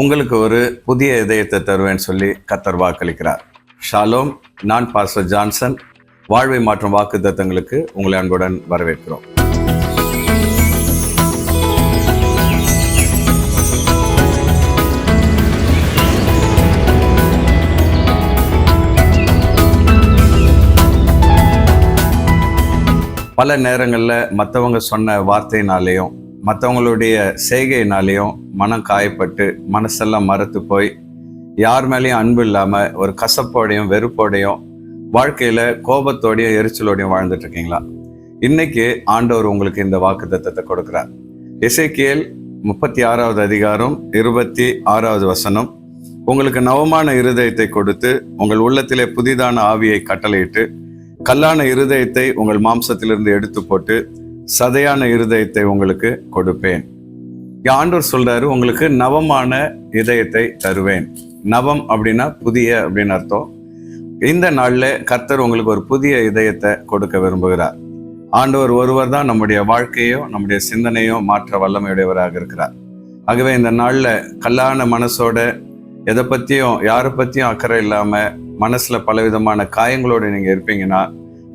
உங்களுக்கு ஒரு புதிய இதயத்தை தருவேன்னு சொல்லி கத்தர் வாக்களிக்கிறார். ஷாலோம் நான் பாஸ்டர் ஜான்சன் வாழ்வை மாற்றும் வாக்கு தத்தங்களுக்கு உங்களை அன்புடன் வரவேற்கிறோம். பல நேரங்களில் மற்றவங்க சொன்ன வார்த்தையினாலேயும் மற்றவங்களுடைய செய்கையினாலேயும் மனம் காயப்பட்டு மனசெல்லாம் மறத்து போய் யார் மேலேயும் அன்பு இல்லாமல் ஒரு கசப்போடையும் வெறுப்போடையும் வாழ்க்கையில் கோபத்தோடையும் எரிச்சலோடையும் வாழ்ந்துட்டு இருக்கீங்களா? இன்னைக்கு ஆண்டவர் உங்களுக்கு இந்த வாக்கு தத்தத்தை கொடுக்குறார். இசைக்கியல் முப்பத்தி ஆறாவது அதிகாரம் இருபத்தி ஆறாவது வசனம். உங்களுக்கு நவமான இருதயத்தை கொடுத்து உங்கள் உள்ளத்திலே புதிதான ஆவியை கட்டளையிட்டு கல்லான இருதயத்தை உங்கள் மாம்சத்திலிருந்து எடுத்து போட்டு சதையான இருதயத்தை உங்களுக்கு கொடுப்பேன். ஆண்டவர் சொல்றாரு உங்களுக்கு நவமான இதயத்தை தருவேன். நவம் அப்படின்னா புதிய அப்படின்னு அர்த்தம். இந்த நாளில் கர்த்தர் உங்களுக்கு ஒரு புதிய இதயத்தை கொடுக்க விரும்புகிறார். ஆண்டவர் ஒருவர் தான் நம்முடைய வாழ்க்கையோ நம்முடைய சிந்தனையோ மாற்ற வல்லமையுடையவராக இருக்கிறார். ஆகவே இந்த நாளில் கல்லான மனசோட எதை பற்றியும் யாரை பற்றியும் அக்கறை இல்லாமல் மனசில் பலவிதமான காயங்களோடு நீங்கள் இருப்பீங்கன்னா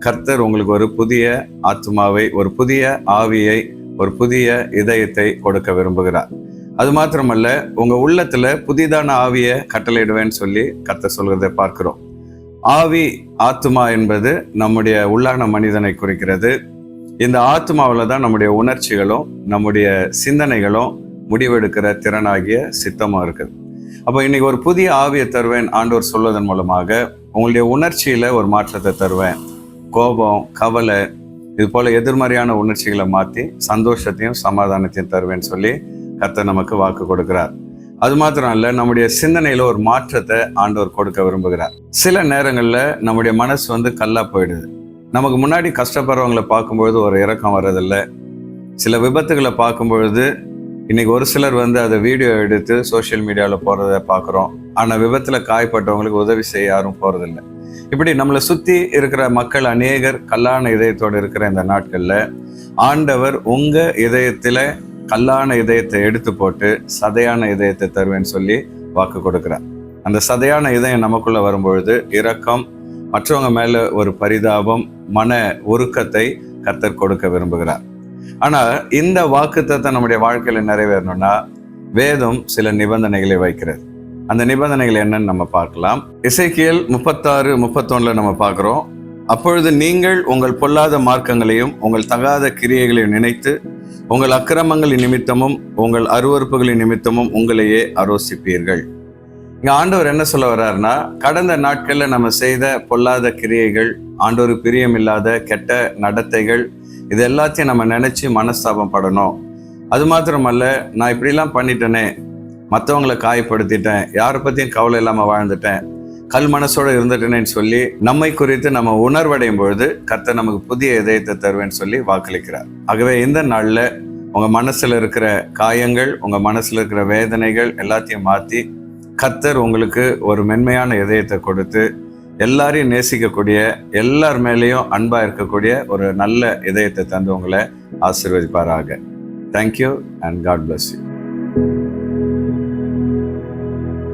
கர்த்தர் உங்களுக்கு ஒரு புதிய ஆத்மாவை ஒரு புதிய ஆவியை ஒரு புதிய இதயத்தை கொடுக்க விரும்புகிறார். அது மாத்திரமல்ல உங்க உள்ளத்துல புதிதான ஆவியை கட்டளையிடுவேன்னு சொல்லி கர்த்தர் சொல்கிறதை பார்க்கிறோம். ஆவி ஆத்மா என்பது நம்முடைய உள்ளான மனிதனை குறிக்கிறது. இந்த ஆத்மாவில் தான் நம்முடைய உணர்ச்சிகளும் நம்முடைய சிந்தனைகளும் முடிவெடுக்கிற திறனாகிய சித்தமாக இருக்குது. அப்போ இன்னைக்கு ஒரு புதிய ஆவியை தருவேன் ஆண்டோர் சொல்வதன் மூலமாக உங்களுடைய உணர்ச்சியில் ஒரு மாற்றத்தை தருவேன். கோபம் கவலை இது போல எதிர்மறையான உணர்ச்சிகளை மாற்றி சந்தோஷத்தையும் சமாதானத்தையும் தருவேன்னு சொல்லி கத்தை நமக்கு வாக்கு கொடுக்கிறார். அது மாத்திரம் இல்ல நம்முடைய சிந்தனையில ஒரு மாற்றத்தை ஆண்டவர் கொடுக்க விரும்புகிறார். சில நேரங்கள்ல நம்முடைய மனசு வந்து கல்லா போயிடுது. நமக்கு முன்னாடி கஷ்டப்படுறவங்களை பார்க்கும்பொழுது ஒரு இறக்கம் வர்றதில்லை. சில விபத்துகளை பார்க்கும்பொழுது இன்னைக்கு ஒரு சிலர் வந்து அதை வீடியோ எடுத்து சோஷியல் மீடியாவில் போகிறத பார்க்குறோம். ஆனால் விபத்தில் காயப்பட்டவங்களுக்கு உதவி செய்ய யாரும் போகிறதில்ல இப்படி நம்மளை சுற்றி இருக்கிற மக்கள் அநேகர் கல்லான இதயத்தோடு இருக்கிற இந்த நாட்களில் ஆண்டவர் உங்கள் இதயத்தில் கல்லான இதயத்தை எடுத்து போட்டு சதையான இதயத்தை தருவேன்னு சொல்லி வாக்கு கொடுக்குறார். அந்த சதையான இதயம் நமக்குள்ள வரும்பொழுது இரக்கம் மற்றவங்க மேல ஒரு பரிதாபம் மன உருக்கத்தை கத்தர் கொடுக்க விரும்புகிறார். ஆனா இந்த வாக்குத்தத்தை நம்முடைய வாழ்க்கையில நிறைவேறணும்னா வேதம் சில நிபந்தனைகளை வைக்கிறது. அந்த நிபந்தனைகள் என்னன்னு நம்ம பார்க்கலாம். இசைக்கியல் முப்பத்தாறு முப்பத்தொன்னுல நம்ம பார்க்குறோம். அப்பொழுது நீங்கள் உங்கள் பொல்லாத மார்க்கங்களையும் உங்கள் தகாத கிரியைகளையும் நினைத்து உங்கள் அக்கிரமங்களின் நிமித்தமும் உங்கள் அருவறுப்புகளின் நிமித்தமும் உங்களையே அரோசிப்பீர்கள் இங்கே ஆண்டவர் என்ன சொல்ல வர்றாருன்னா கடந்த நாட்களில் நம்ம செய்த பொல்லாத கிரியைகள் ஆண்டவர் பிரியமில்லாத கெட்ட நடத்தைகள் இது எல்லாத்தையும் நம்ம நினச்சி மனஸ்தாபம் படணும் அது மாத்திரமல்ல நான் இப்படிலாம் பண்ணிட்டேனே மற்றவங்களை காயப்படுத்திட்டேன் யாரை பற்றியும் கவலை இல்லாமல் வாழ்ந்துட்டேன் கல் மனசோட இருந்துட்டேனேன்னு சொல்லி நம்மை குறித்து நம்ம உணர்வடையும் பொழுது கர்த்தர் நமக்கு புதிய இதயத்தை தருவேன்னு சொல்லி வாக்களிக்கிறார். ஆகவே இந்த நாளில் உங்கள் மனசில் இருக்கிற காயங்கள் உங்கள் மனசில் இருக்கிற வேதனைகள் எல்லாத்தையும் மாற்றி கர்த்தர் உங்களுக்கு ஒரு மென்மையான இதயத்தை கொடுத்து எல்லாரையும் நேசிக்கக்கூடிய எல்லார் மேலேயும் அன்பாக இருக்கக்கூடிய ஒரு நல்ல இதயத்தை தந்து உங்களை ஆசீர்வதிப்பாராக. Thank you and God bless you